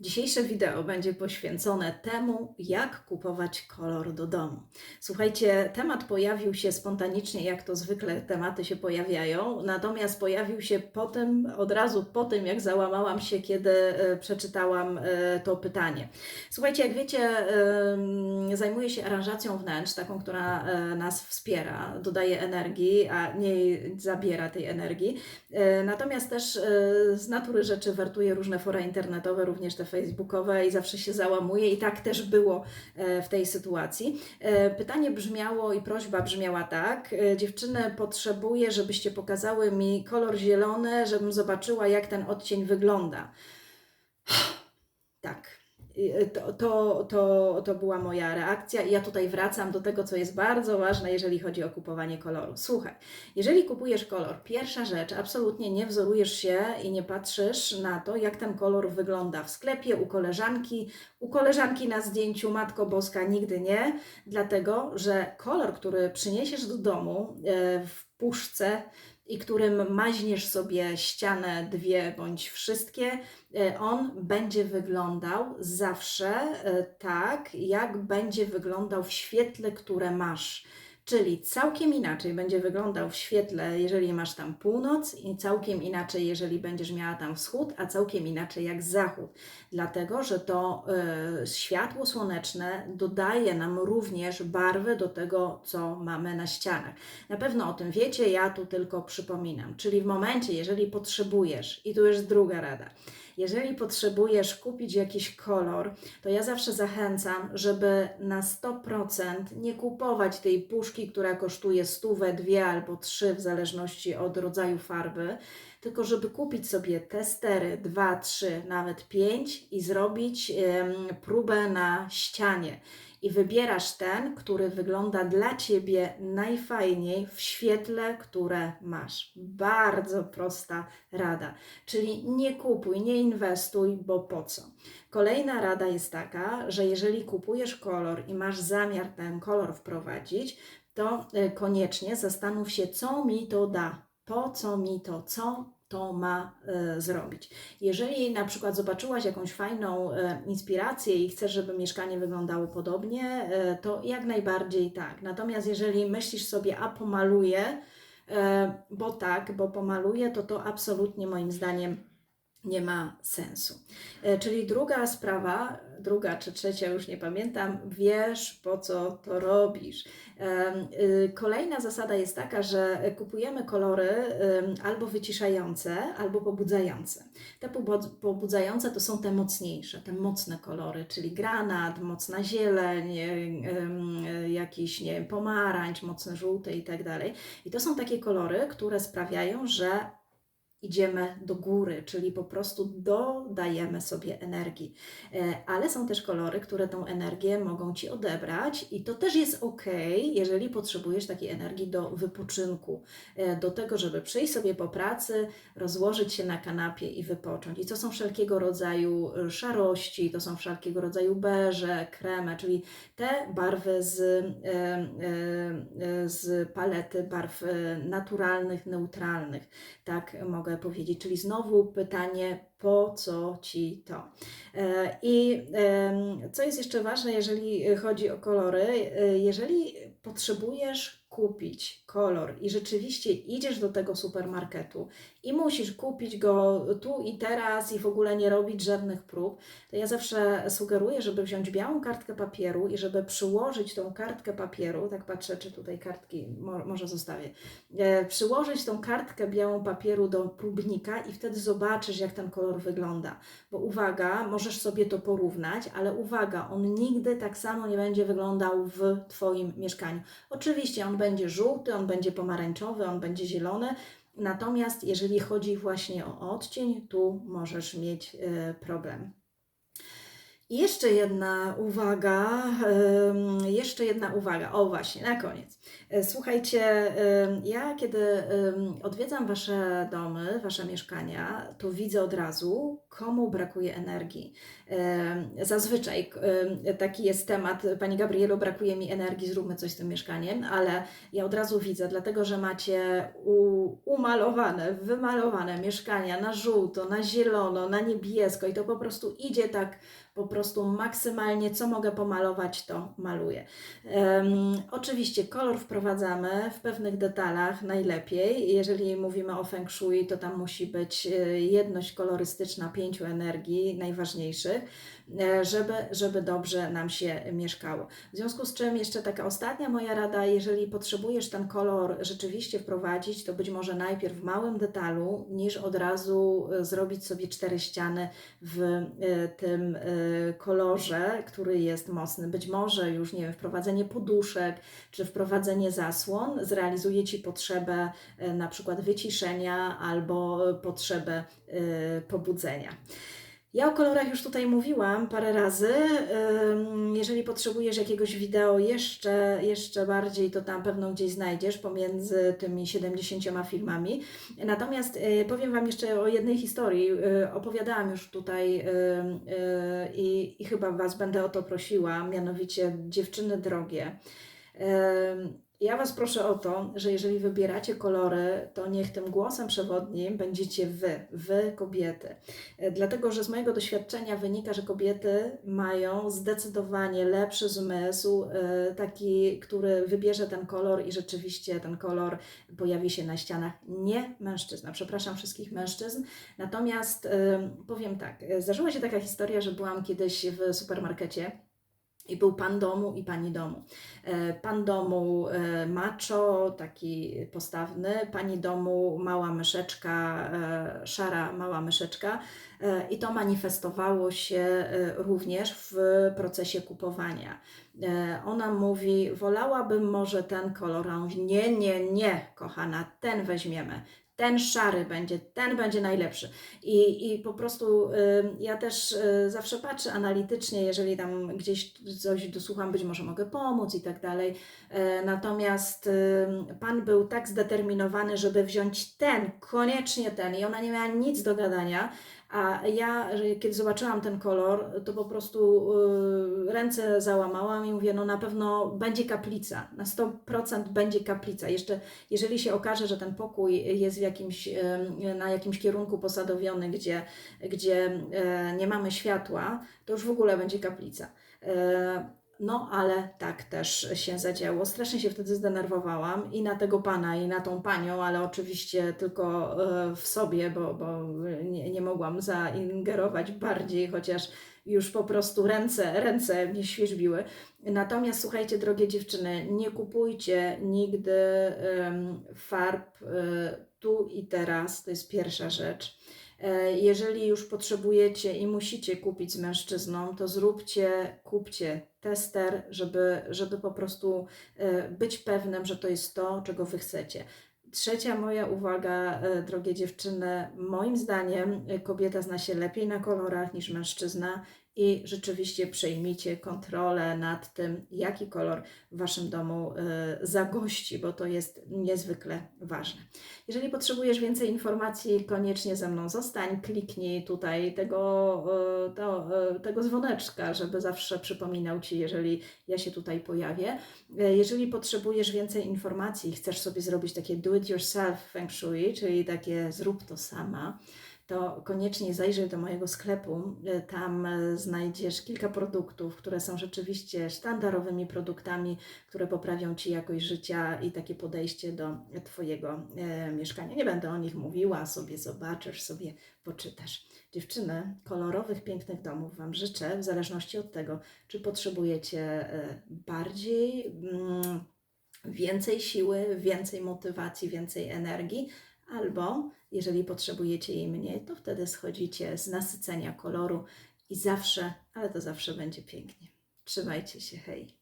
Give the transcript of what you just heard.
Dzisiejsze wideo będzie poświęcone temu, jak kupować kolor do domu. Słuchajcie, temat pojawił się spontanicznie, jak to zwykle tematy się pojawiają, natomiast pojawił się po tym, od razu po tym, jak załamałam się, kiedy e, przeczytałam e, to pytanie. Słuchajcie, jak wiecie, zajmuję się aranżacją wnętrz, taką, która e, nas wspiera, dodaje energii, a nie zabiera tej energii. Natomiast też z natury rzeczy wertuję różne fora internetowe, również te facebookowe i zawsze się załamuję i tak też było e, w tej sytuacji. E, Pytanie brzmiało i prośba brzmiała tak. e, Dziewczyny, potrzebuję, żebyście pokazały mi kolor zielony, żebym zobaczyła, jak ten odcień wygląda. Tak. E, To, to, to, to była moja reakcja, i ja tutaj wracam do tego, co jest bardzo ważne, jeżeli chodzi o kupowanie koloru. Słuchaj, jeżeli kupujesz kolor, pierwsza rzecz, absolutnie nie wzorujesz się i nie patrzysz na to, jak ten kolor wygląda w sklepie, u koleżanki, u koleżanki na zdjęciu, Matko Boska, nigdy nie, dlatego że kolor, który przyniesiesz do domu e, w puszce i którym maźniesz sobie ścianę dwie bądź wszystkie, e, on będzie wyglądał zawsze e, tak, jak będzie wyglądał w świetle, które masz. Czyli całkiem inaczej będzie wyglądał w świetle, jeżeli masz tam północ, i całkiem inaczej, jeżeli będziesz miała tam wschód, a całkiem inaczej jak zachód. Dlatego, że to e, światło słoneczne dodaje nam również barwy do tego, co mamy na ścianach. Na pewno o tym wiecie, ja tu tylko przypominam. Czyli w momencie, jeżeli potrzebujesz, i tu jest druga rada, jeżeli potrzebujesz kupić jakiś kolor, to ja zawsze zachęcam, żeby na 100% nie kupować tej puszki, która kosztuje stówę, dwie albo trzy, w zależności od rodzaju farby, tylko żeby kupić sobie testery 2, 3, nawet 5 i zrobić próbę na ścianie. I wybierasz ten, który wygląda dla ciebie najfajniej w świetle, które masz. Bardzo prosta rada. Czyli nie kupuj, nie inwestuj, bo po co? Kolejna rada jest taka, że jeżeli kupujesz kolor i masz zamiar ten kolor wprowadzić, to y, koniecznie zastanów się, co mi to da, po co mi to, co to ma e, zrobić. Jeżeli na przykład zobaczyłaś jakąś fajną e, inspirację i chcesz, żeby mieszkanie wyglądało podobnie, e, to jak najbardziej tak. Natomiast jeżeli myślisz sobie, a pomaluję, bo tak, bo pomaluję, to to absolutnie moim zdaniem nie ma sensu. E, Czyli druga sprawa, druga czy trzecia, już nie pamiętam, wiesz po co to robisz. Y, Kolejna zasada jest taka, że kupujemy kolory albo wyciszające, albo pobudzające. Te pobu- pobudzające to są te mocniejsze, te mocne kolory, czyli granat, mocna zieleń, jakiś nie wiem, pomarańcz, mocny żółty i tak dalej. I to są takie kolory, które sprawiają, że idziemy do góry, czyli po prostu dodajemy sobie energii. E, Ale są też kolory, które tą energię mogą ci odebrać, i to też jest ok, jeżeli potrzebujesz takiej energii do wypoczynku, e, do tego, żeby przyjść sobie po pracy, rozłożyć się na kanapie i wypocząć. I to są wszelkiego rodzaju e, szarości, to są wszelkiego rodzaju beże, kremy, czyli te barwy z, z palety barw naturalnych, neutralnych tak mogę powiedzieć. Czyli znowu pytanie, po co ci to? E, I co jest jeszcze ważne, jeżeli chodzi o kolory, e, jeżeli potrzebujesz kupić kolor i rzeczywiście idziesz do tego supermarketu i musisz kupić go tu i teraz i w ogóle nie robić żadnych prób, to ja zawsze sugeruję, żeby wziąć białą kartkę papieru i żeby przyłożyć tą kartkę papieru, tak patrzę, czy tutaj kartki mo- może zostawię, e, przyłożyć tą kartkę białą papieru do próbnika i wtedy zobaczysz, jak ten kolor wygląda. Bo uwaga, możesz sobie to porównać, ale uwaga, on nigdy tak samo nie będzie wyglądał w Twoim mieszkaniu. Oczywiście on będzie żółty, on będzie pomarańczowy, on będzie zielony. Natomiast jeżeli chodzi właśnie o odcień, tu możesz mieć e, problem. Jeszcze jedna uwaga, jeszcze jedna uwaga, o właśnie, na koniec. E, Słuchajcie, ja kiedy odwiedzam Wasze domy, Wasze mieszkania, to widzę od razu, komu brakuje energii. Zazwyczaj taki jest temat, Pani Gabrielo, brakuje mi energii, zróbmy coś z tym mieszkaniem, ale ja od razu widzę, dlatego że macie umalowane, wymalowane mieszkania na żółto, na zielono, na niebiesko i to po prostu idzie tak po prostu maksymalnie, co mogę pomalować, to maluję. Em, oczywiście kolor wprowadzamy w pewnych detalach najlepiej. Jeżeli mówimy o Feng Shui, to tam musi być e, jedność kolorystyczna pięciu energii najważniejszych, e, żeby, żeby dobrze nam się mieszkało. W związku z czym jeszcze taka ostatnia moja rada, jeżeli potrzebujesz ten kolor rzeczywiście wprowadzić, to być może najpierw w małym detalu, niż od razu e, zrobić sobie cztery ściany w tym kolorze, który jest mocny. Być może już, nie wiem, wprowadzenie poduszek, czy wprowadzenie zasłon zrealizuje Ci potrzebę e, na przykład wyciszenia albo potrzebę e, pobudzenia. Ja o kolorach już tutaj mówiłam parę razy. Jeżeli potrzebujesz jakiegoś wideo jeszcze, jeszcze bardziej, to tam pewno gdzieś znajdziesz pomiędzy tymi 70 filmami. Natomiast y, powiem Wam jeszcze o jednej historii. Y, Opowiadałam już tutaj y, i, i chyba Was będę o to prosiła, mianowicie dziewczyny drogie. Ja Was proszę o to, że jeżeli wybieracie kolory, to niech tym głosem przewodnim będziecie Wy, Wy kobiety. E, Dlatego, że z mojego doświadczenia wynika, że kobiety mają zdecydowanie lepszy zmysł, e, taki, który wybierze ten kolor i rzeczywiście ten kolor pojawi się na ścianach. Nie mężczyzna. Przepraszam wszystkich mężczyzn. Natomiast e, powiem tak, zdarzyła się taka historia, że byłam kiedyś w supermarkecie. I był pan domu i pani domu. E, Pan domu e, macho, taki postawny, pani domu mała myszeczka, e, szara mała myszeczka. I to manifestowało się również w procesie kupowania. Ona mówi: Wolałabym może ten kolor. A on mówi: Nie, nie, nie, kochana, ten weźmiemy. Ten szary będzie, ten będzie najlepszy. I, i po prostu y, ja też y, zawsze patrzę analitycznie, jeżeli tam gdzieś coś dosłucham, być może mogę pomóc i tak dalej. E, Natomiast y, pan był tak zdeterminowany, żeby wziąć ten, koniecznie ten, i ona nie miała nic do gadania. A ja, kiedy zobaczyłam ten kolor, to po prostu y, ręce załamałam i mówię, no na pewno będzie kaplica, na 100% będzie kaplica. Jeszcze jeżeli się okaże, że ten pokój jest w jakimś, na jakimś kierunku posadowiony, gdzie, gdzie y, nie mamy światła, to już w ogóle będzie kaplica. Y, no, ale tak też się zadziało. Strasznie się wtedy zdenerwowałam i na tego pana, i na tą panią, ale oczywiście tylko e, w sobie, bo, bo nie, nie mogłam zaingerować bardziej, chociaż już po prostu ręce, ręce mnie świeżbiły. Natomiast słuchajcie, drogie dziewczyny, nie kupujcie nigdy farb e, tu i teraz, to jest pierwsza rzecz. E, Jeżeli już potrzebujecie i musicie kupić z mężczyzną, to zróbcie, kupcie tester, żeby, żeby po prostu e, być pewnym, że to jest to, czego Wy chcecie. Trzecia moja uwaga, e, drogie dziewczyny, moim zdaniem e, kobieta zna się lepiej na kolorach niż mężczyzna i rzeczywiście przejmijcie kontrolę nad tym, jaki kolor w Waszym domu e, zagości, bo to jest niezwykle ważne. Jeżeli potrzebujesz więcej informacji, koniecznie ze mną zostań, kliknij tutaj tego, e, to, e, tego dzwoneczka, żeby zawsze przypominał Ci, jeżeli ja się tutaj pojawię. Jeżeli potrzebujesz więcej informacji chcesz sobie zrobić takie do it yourself feng shui, czyli takie zrób to sama, to koniecznie zajrzyj do mojego sklepu. E, Tam e, znajdziesz kilka produktów, które są rzeczywiście sztandarowymi produktami, które poprawią Ci jakość życia i takie podejście do Twojego e, mieszkania. Nie będę o nich mówiła, sobie zobaczysz, sobie poczytasz. Dziewczyny, kolorowych, pięknych domów Wam życzę, w zależności od tego, czy potrzebujecie bardziej. Mm, więcej siły, więcej motywacji, więcej energii, albo jeżeli potrzebujecie jej mniej, to wtedy schodzicie z nasycenia koloru i zawsze, ale to zawsze będzie pięknie. Trzymajcie się, hej!